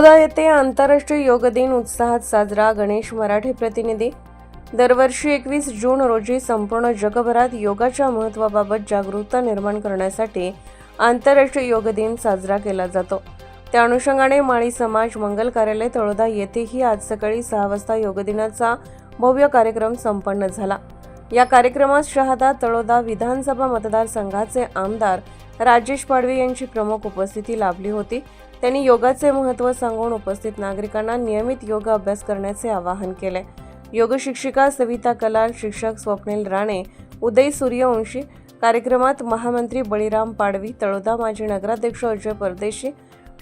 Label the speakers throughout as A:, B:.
A: तळोदा येथे आंतरराष्ट्रीय योग दिन उत्साहात साजरा. गणेश मराठे प्रतिनिधी. दरवर्षी एकवीस जून रोजी संपूर्ण जगभरात योगाच्या महत्त्वाबाबत जागरूकता निर्माण करण्यासाठी आंतरराष्ट्रीय योग दिन साजरा केला जातो. त्या अनुषंगाने माळी समाज मंगल कार्यालय तळोदा येथेही आज सकाळी सहा वाजता योगदिनाचा भव्य कार्यक्रम संपन्न झाला. या कार्यक्रमात शहादा तळोदा विधानसभा मतदारसंघाचे आमदार राजेश पाडवी यांची प्रमुख उपस्थिती लाभली होती. त्यांनी योगाचे महत्त्व सांगून उपस्थित नागरिकांना नियमित योग अभ्यास करण्याचे आवाहन केले. योग शिक्षिका सविता कलाल शिक्षक स्वप्नील राणे उदय सूर्यवंशी कार्यक्रमात महामंत्री बळीराम पाडवी तळोदा माजी नगराध्यक्ष अजय परदेशी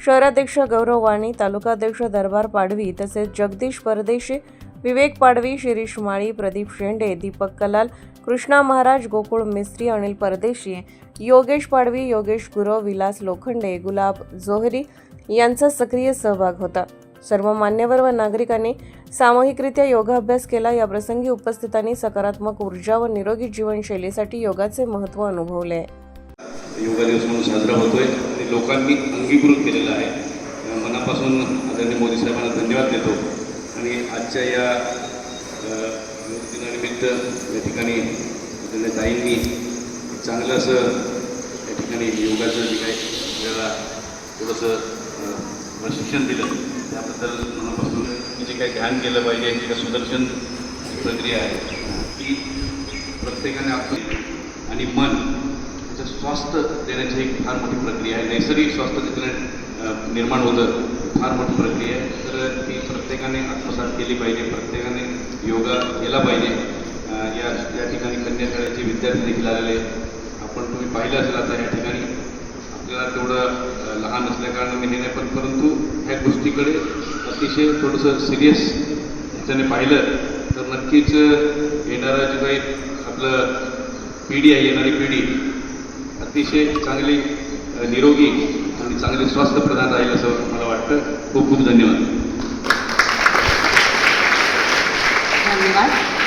A: शहराध्यक्ष गौरव वाणी तालुकाध्यक्ष दरबार पाडवी तसेच जगदीश परदेशी विवेक पाडवी शिरीष माळी प्रदीप शेंडे दीपक कलाल कृष्णा महाराज गोकुळ मिस्त्री अनिल परदेशी योगेश पाडवी योगेश गुरव विलास लोखंडे गुलाब जोहरी यांचा सक्रिय सहभाग होता. सर्व मान्यवर व नागरिकांनी सामूहिकरित्या योगाभ्यास केला. या प्रसंगी उपस्थितांनी सकारात्मक ऊर्जा व निरोगी जीवनशैलीसाठी योगाचे महत्त्व अनुभवले.
B: योगा दिवस म्हणून साजरा होतोय. आणि लोकांनी अंगीकृत केलेला आहे. मनापासून आदरणीय मोदी साहेबांना धन्यवाद देतो. आणि आजच्या या दिनानिमित्त या ठिकाणी आपल्या ताईंनी चांगलं असं या ठिकाणी योगाचं जे काही आपल्याला थोडंसं प्रशिक्षण दिलं त्याबद्दल मनापासून जे काही ध्यान केलं पाहिजे जे काही सुदर्शन प्रक्रिया आहे ती प्रत्येकाने आपली आणि मन त्याचं स्वास्थ्य देण्याची एक फार मोठी प्रक्रिया आहे. नैसर्गिक स्वास्थ्य तिथून निर्माण होतं. फार मोठी प्रक्रिया आहे. तर ती प्रत्येकाने आत्मसात केली पाहिजे प्रत्येकाने योगा केला पाहिजे. या या ठिकाणी कन्याशाळेचे विद्यार्थी देखील आलेले आपण तुम्ही पाहिलं असेल आता या ठिकाणी. आपल्याला तेवढं लहान असल्याकारणाने हे नाही पण परंतु ह्या गोष्टीकडे अतिशय थोडंसं सिरियस ह्याच्याने पाहिलं तर नक्कीच येणारा जे काही आपलं पिढी आहे येणारी पिढी अतिशय चांगली निरोगी आणि चांगले स्वास्थ्य प्रदान राहील असं मला वाटतं. खूप खूप धन्यवाद.
C: धन्यवाद.